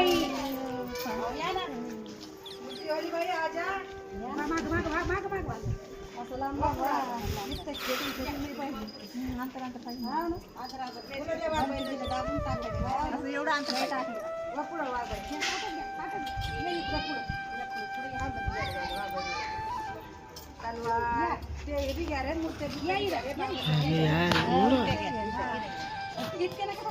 भाई एवढा अंतर तलवार ते बी घ्या रे मूर्त्या इतके नका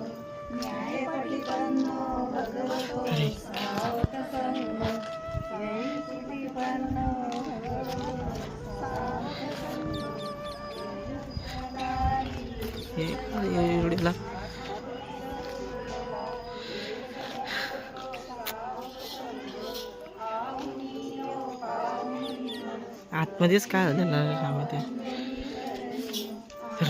मतलब। आतमध्येच का झालं त्यामध्ये तर